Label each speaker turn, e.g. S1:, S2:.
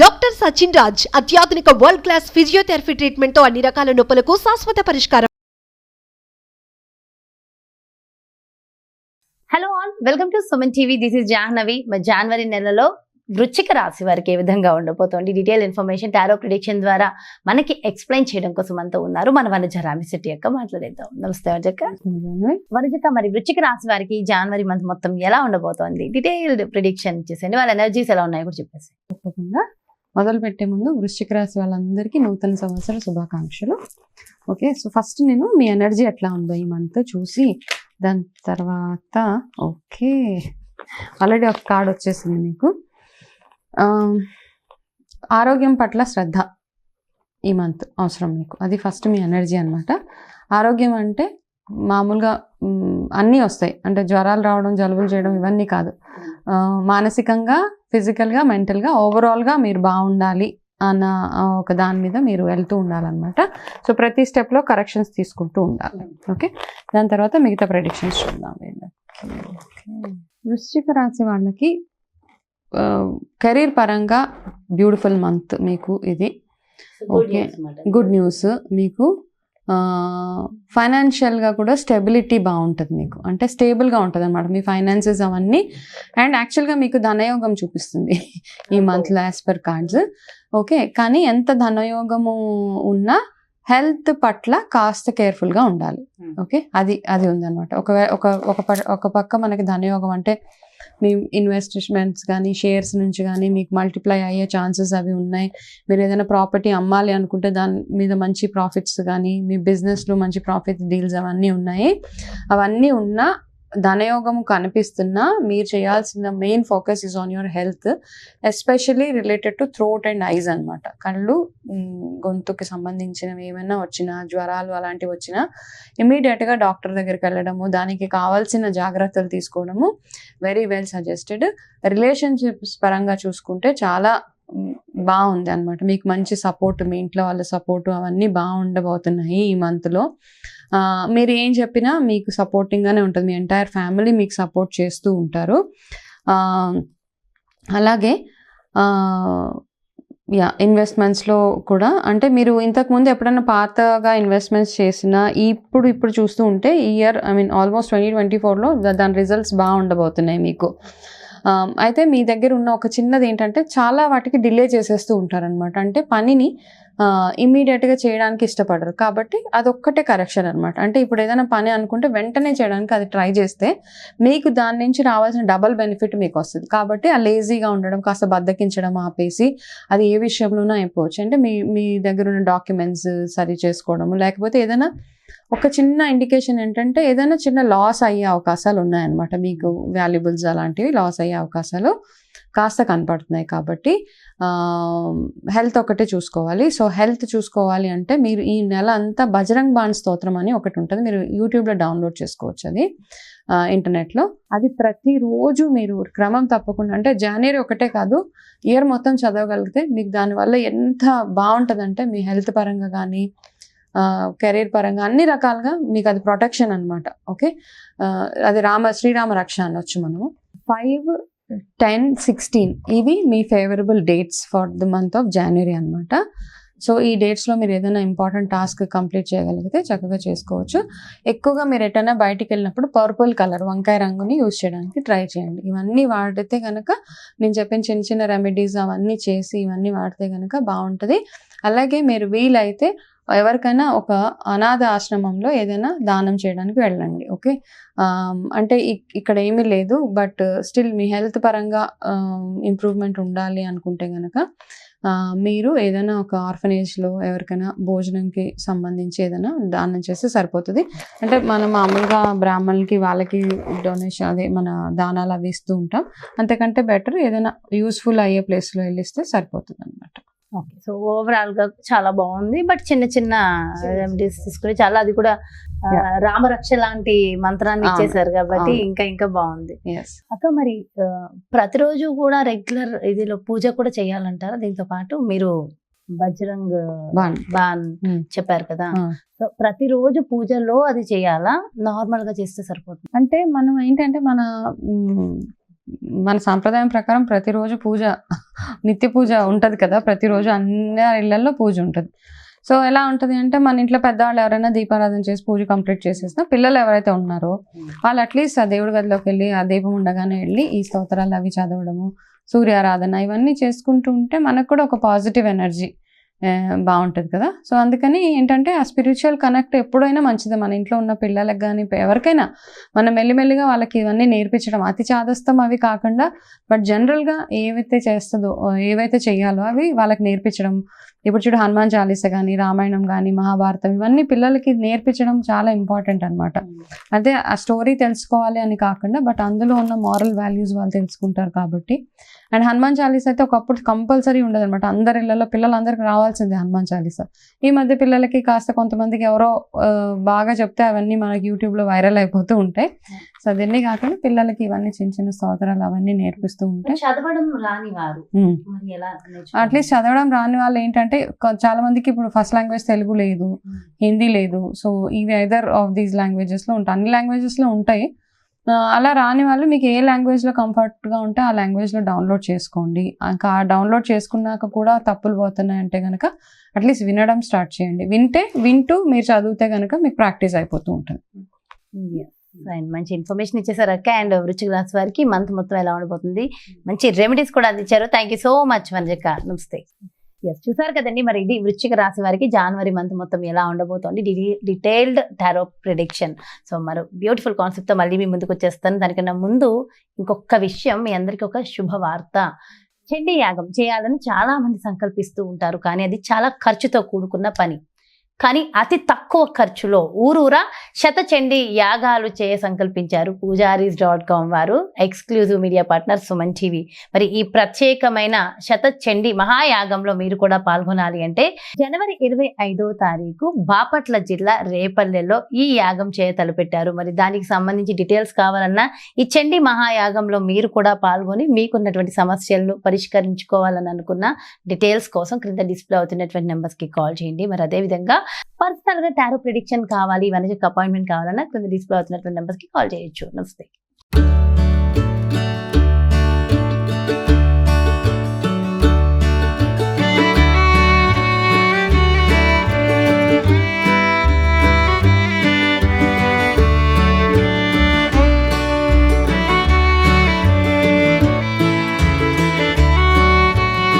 S1: Doctor Sachin Raj అత్యాధునిక world class physiotherapy ట్రీట్మెంట్తో అన్ని రకాల నొప్పులకు శాశ్వత పరిష్కారం.
S2: Hello all welcome to Suman TV this is Jahnavi మరి జనవరి నెలలో వృచ్చిక రాశి వారికి ఏ విధంగా ఉండబోతోంది? డీటెయిల్ ఇన్ఫర్మేషన్ టారో ప్రిడిక్షన్ ద్వారా మనకి ఎక్స్ప్లెయిన్ చేయడం కోసం అంతా ఉన్నారు మన వనజ రామిశెట్టి యొక్క మాట్లాడేద్దాం. నమస్తే వనజక్క వనజక్క మరి వృచ్చిక రాశి వారికి జనవరి మంత్ మొత్తం ఎలా ఉండబోతోంది? డీటెయిల్డ్ ప్రిడిక్షన్ చేసేయండి. వాళ్ళ ఎనర్జీస్ ఎలా ఉన్నాయో కూడా చెప్పేసి
S3: తప్పకుండా. మొదలు పెట్టే ముందు వృశ్చిక రాశి వాళ్ళందరికీ నూతన సంవత్సర శుభాకాంక్షలు. ఓకే సో ఫస్ట్ నేను మీ ఎనర్జీ ఎట్లా ఉందో ఈ మంత్ చూసి దాని తర్వాత ఓకే ఆల్రెడీ ఒక కార్డ్ వచ్చేసింది మీకు. ఆరోగ్యం పట్ల శ్రద్ధ ఈ మంత్ అవసరం మీకు. అది ఫస్ట్ మీ ఎనర్జీ అన్నమాట. ఆరోగ్యం అంటే మామూలుగా అన్నీ వస్తాయి. అంటే జ్వరాలు రావడం జలుబులు చేయడం ఇవన్నీ కాదు. మానసికంగా ఫిజికల్గా మెంటల్గా ఓవరాల్గా మీరు బాగుండాలి అన్న ఒక దాని మీద మీరు వెళ్తూ ఉండాలన్నమాట. సో ప్రతి స్టెప్లో కరెక్షన్స్ తీసుకుంటూ ఉండాలి. ఓకే? దాని తర్వాత మిగతా ప్రెడిక్షన్స్ చూద్దాం వృశ్చిక రాశి వాళ్ళకి కెరీర్ పరంగా బ్యూటిఫుల్ మంత్ మీకు ఇది. Okay. Good news. మీకు ఫైనాన్షియల్గా కూడా స్టెబిలిటీ బాగుంటుంది మీకు. అంటే స్టేబుల్గా ఉంటుంది అనమాట మీ ఫైనాన్సెస్ అవన్నీ. అండ్ యాక్చువల్గా మీకు ధనయోగం చూపిస్తుంది ఈ మంత్లో యాజ్ పర్ కార్డ్స్ ఓకే కానీ ఎంత ధనయోగము ఉన్నా హెల్త్ పట్ల కాస్త కేర్ఫుల్గా ఉండాలి.
S2: Hmm.
S3: ఓకే అది అది ఉందన్నమాట. ఒక ఒక ఒక పక్క మనకి ధనయోగం అంటే మీ ఇన్వెస్ట్మెంట్స్ కానీ షేర్స్ నుంచి కానీ మీకు మల్టిప్లై అయ్యే ఛాన్సెస్ అవి ఉన్నాయి. మీరు ఏదైనా ప్రాపర్టీ అమ్మాలి అనుకుంటే దాని మీద మంచి ప్రాఫిట్స్ కానీ మీ బిజినెస్లో మంచి ప్రాఫిట్ డీల్స్ అవన్నీ ఉన్నాయి. అవన్నీ ఉన్నా ధనయోగం కనిపిస్తున్నా మీరు చేయాల్సిన main focus is on your health especially related to throat and eyes అన్నమాట. కళ్ళు గొంతుకి సంబంధించినవి ఏమైనా వచ్చినా జ్వరాలు అలాంటివి వచ్చినా ఇమీడియట్గా డాక్టర్ దగ్గరికి వెళ్ళడము దానికి కావాల్సిన జాగ్రత్తలు తీసుకోవడము వెరీ వెల్ సజెస్టెడ్ రిలేషన్షిప్స్ పరంగా చూసుకుంటే చాలా బాగుంది అనమాట మీకు మంచి సపోర్ట్ మీ ఇంట్లో వాళ్ళ సపోర్ట్ అవన్నీ బాగుండబోతున్నాయి ఈ మంత్లో మీరు ఏం చెప్పినా మీకు సపోర్టింగ్గానే ఉంటుంది. మీ ఎంటైర్ ఫ్యామిలీ మీకు సపోర్ట్ చేస్తూ ఉంటారు. అలాగే యా ఇన్వెస్ట్మెంట్స్లో కూడా అంటే మీరు ఇంతకుముందు ఎప్పుడైనా పాతగా ఇన్వెస్ట్మెంట్స్ చేసినా ఇప్పుడు ఇప్పుడు చూస్తూ ఉంటే ఈ year I mean almost twenty twenty ఫోర్లో దాని రిజల్ట్స్ బాగా ఉండబోతున్నాయి మీకు. అయితే మీ దగ్గర ఉన్న ఒక చిన్నది ఏంటంటే చాలా వాటికి డిలే చేసేస్తూ ఉంటారనమాట అంటే పనిని ఇమ్మీడియట్గా చేయడానికి ఇష్టపడరు. కాబట్టి అదొక్కటే కరెక్షన్ అనమాట అంటే ఇప్పుడు ఏదైనా పని అనుకుంటే వెంటనే చేయడానికి అది ట్రై చేస్తే మీకు దాని నుంచి రావాల్సిన డబల్ బెనిఫిట్ మీకు వస్తుంది. కాబట్టి ఆ లేజీగా ఉండడం కాస్త బద్దకించడం ఆపేసి అది ఏ విషయంలోనూ అయిపోవచ్చు. అంటే మీ మీ దగ్గర ఉన్న డాక్యుమెంట్స్ సరి చేసుకోవడము లేకపోతే ఏదైనా ఒక చిన్న ఇండికేషన్ ఏంటంటే ఏదైనా చిన్న లాస్ అయ్యే అవకాశాలు ఉన్నాయన్నమాట. మీకు వాల్యుబుల్స్ అలాంటివి లాస్ అయ్యే అవకాశాలు కాస్త కనపడుతున్నాయి కాబట్టి హెల్త్ ఒకటే చూసుకోవాలి. సో హెల్త్ చూసుకోవాలి అంటే మీరు ఈ నెల అంతా బజరంగ్ బాణ్ స్తోత్రం అని ఒకటి ఉంటుంది. మీరు యూట్యూబ్లో డౌన్లోడ్ చేసుకోవచ్చు అది ఇంటర్నెట్లో అది ప్రతిరోజు మీరు క్రమం తప్పకుండా అంటే జనవరి ఒకటే కాదు ఇయర్ మొత్తం చదవగలిగితే మీకు దానివల్ల ఎంత బాగుంటుందంటే మీ హెల్త్ పరంగా కానీ కెరీర్ పరంగా అన్ని రకాలుగా మీకు అది ప్రొటెక్షన్ అనమాట ఓకే అది రామ శ్రీరామ రక్ష అనొచ్చు మనము. ఫైవ్ టెన్ సిక్స్టీన్ ఇవి మీ favourable dates for the month of January అనమాట సో ఈ డేట్స్లో మీరు ఏదైనా ఇంపార్టెంట్ టాస్క్ కంప్లీట్ చేయగలిగితే చక్కగా చేసుకోవచ్చు. ఎక్కువగా మీరు ఎటైనా బయటికి వెళ్ళినప్పుడు పర్పుల్ కలర్ వంకాయ రంగుని యూజ్ చేయడానికి ట్రై చేయండి. ఇవన్నీ వాడితే కనుక నేను చెప్పిన చిన్న చిన్న రెమెడీస్ అవన్నీ చేసి ఇవన్నీ వాడితే కనుక బాగుంటుంది. అలాగే మీరు వీలైతే ఎవరికైనా ఒక అనాథ ఆశ్రమంలో ఏదైనా దానం చేయడానికి వెళ్ళండి ఓకే? అంటే ఇక్కడ ఏమీ లేదు బట్ స్టిల్ మీ హెల్త్ పరంగా ఇంప్రూవ్మెంట్ ఉండాలి అనుకుంటే కనుక మీరు ఏదైనా ఒక ఆర్ఫనేజ్లో ఎవరికైనా భోజనంకి సంబంధించి ఏదైనా దానం చేస్తే సరిపోతుంది. అంటే మనం మామూలుగా బ్రాహ్మణులకి వాళ్ళకి డొనేషన్ అదే మన దానాలు అవి ఇస్తూ ఉంటాం. అంతకంటే బెటర్ ఏదైనా యూస్ఫుల్ అయ్యే ప్లేస్లో వెళ్ళిస్తే సరిపోతుంది అనమాట
S2: ఓకే సో ఓవరాల్గా చాలా బాగుంది బట్ చిన్న చిన్న రెమెడీస్ తీసుకుని చాలా అది కూడా. రామరక్ష లాంటి మంత్రాన్ని. ఇచ్చేసారు కాబట్టి. ఇంకా ఇంకా బాగుంది అక్క మరి ప్రతిరోజు కూడా రెగ్యులర్ ఇదిలో పూజ కూడా చేయాలంటారా దీంతో పాటు మీరు బజరంగ్
S3: బాన్ Hmm.
S2: చెప్పారు కదా
S3: ఆ.
S2: సో ప్రతిరోజు పూజలో అది చేయాలా నార్మల్గా చేస్తే సరిపోతుంది
S3: అంటే మనం ఏంటంటే మన మన సాంప్రదాయం ప్రకారం ప్రతిరోజు పూజ నిత్య పూజ ఉంటుంది కదా. ప్రతిరోజు అందరి ఇళ్ళలో పూజ ఉంటుంది. సో ఎలా ఉంటుంది అంటే మన ఇంట్లో పెద్దవాళ్ళు ఎవరైనా దీపారాధన చేసి పూజ కంప్లీట్ చేసేసిన పిల్లలు ఎవరైతే ఉన్నారో వాళ్ళు అట్లీస్ట్ ఆ దేవుడి గదిలోకి వెళ్ళి ఆ దీపం ఉండగానే వెళ్ళి ఈ స్తోత్రాలు అవి చదవడము సూర్యారాధన ఇవన్నీ చేసుకుంటూ ఉంటే మనకు కూడా ఒక పాజిటివ్ ఎనర్జీ. బాగుంటుంది కదా. సో అందుకని ఏంటంటే ఆ స్పిరిచువల్ కనెక్ట్ ఎప్పుడైనా మంచిది. మన ఇంట్లో ఉన్న పిల్లలకు కానీ ఎవరికైనా మనం మెల్లిమెల్లిగా వాళ్ళకి ఇవన్నీ నేర్పించడం అతి చాదస్తం అవి కాకుండా బట్ జనరల్గా ఏవైతే చేస్తుందో ఏవైతే చేయాలో అవి వాళ్ళకి నేర్పించడం ఇప్పుడు చూడు హనుమాన్ చాలీస కానీ రామాయణం కానీ మహాభారతం ఇవన్నీ పిల్లలకి నేర్పించడం చాలా ఇంపార్టెంట్ అన్నమాట. అంటే ఆ స్టోరీ తెలుసుకోవాలి అని కాకుండా బట్ అందులో ఉన్న మారల్ వాల్యూస్ వాళ్ళు తెలుసుకుంటారు కాబట్టి. అండ్ హనుమాన్ చాలీస అయితే ఒకప్పుడు కంపల్సరీ ఉండదు అనమాట అందరి ఇళ్ళలో పిల్లలందరికీ రావాల్సిందే హనుమాన్ చాలీసా. ఈ మధ్య పిల్లలకి కాస్త కొంతమందికి ఎవరో బాగా చెప్తే అవన్నీ మనకి యూట్యూబ్లో వైరల్ అయిపోతూ ఉంటాయి. సో అదన్నీ కాకుండా పిల్లలకి ఇవన్నీ చిన్న చిన్న స్తోత్రాలు అవన్నీ నేర్పిస్తూ ఉంటే
S2: చదవడం రాని వారు
S3: అట్లీస్ట్ చదవడం రాని వాళ్ళు ఏంటంటే చాలా మందికి ఇప్పుడు ఫస్ట్ లాంగ్వేజ్ తెలుగు లేదు హిందీ లేదు. సో ఇవి ఐదర్ ఆఫ్ దీస్ లాంగ్వేజెస్లో ఉంటాయి. అన్ని లాంగ్వేజెస్లో ఉంటాయి. అలా రాని వాళ్ళు మీకు ఏ లాంగ్వేజ్లో కంఫర్ట్గా ఉంటే ఆ లాంగ్వేజ్లో డౌన్లోడ్ చేసుకోండి. ఇంకా ఆ డౌన్లోడ్ చేసుకున్నాక కూడా తప్పులు పోతున్నాయి అంటే కనుక అట్లీస్ట్ వినడం స్టార్ట్ చేయండి. వింటే వింటూ మీరు చదివితే కనుక మీకు ప్రాక్టీస్ అయిపోతూ ఉంటుంది.
S2: మంచి ఇన్ఫర్మేషన్ ఇచ్చేసారు అక్క అండ్ వృచ్చిక రాశి వారికి. మంత్ మొత్తం ఎలా ఉండబోతుంది మంచి రెమెడీస్ కూడా అందించారు. థ్యాంక్ యూ సో మచ్ మనజక్క నమస్తే. ఎస్ చూసారు కదండి మరి ఇది వృశ్చిక రాశి వారికి జనవరి మంత్ మొత్తం ఎలా ఉండబోతోంది? డీటెయిల్డ్ టారో ప్రిడిక్షన్ సో మరి బ్యూటిఫుల్ కాన్సెప్ట్తో మళ్ళీ మీ ముందుకు వచ్చేస్తాను. దానికన్నా ముందు ఇంకొక విషయం మీ అందరికీ ఒక శుభవార్త. చండీ యాగం చేయాలని చాలా మంది సంకల్పిస్తూ ఉంటారు. కానీ అది చాలా ఖర్చుతో కూడుకున్న పని. కానీ అతి తక్కువ ఖర్చులో ఊరూరా శతచండి యాగాలు చేయ సంకల్పించారు పూజారీస్ డాట్ కామ్ వారు. Exclusive media partner Suman TV. మరి ఈ ప్రత్యేకమైన శతచండి మహాయాగంలో మీరు కూడా పాల్గొనాలి అంటే జనవరి ఇరవై ఐదో తారీఖు బాపట్ల జిల్లా రేపల్లెలో ఈ యాగం చేయ తలపెట్టారు. మరి దానికి సంబంధించి డీటెయిల్స్ కావాలన్నా ఈ చండి మహాయాగంలో మీరు కూడా పాల్గొని మీకున్నటువంటి సమస్యలను పరిష్కరించుకోవాలని అనుకున్న డీటెయిల్స్ కోసం క్రింద డిస్ప్లే అవుతున్నటువంటి నెంబర్స్కి కాల్ చేయండి. మరి అదే పర్సనల్గా టారో ప్రిడిక్షన్ కావాలి ఇవన్నీ అపాయింట్మెంట్ కావాలన్నా క్రింద డిస్ప్లే అవుతున్నటువంటి నెంబర్స్కి కాల్ చేయొచ్చు. నమస్తే.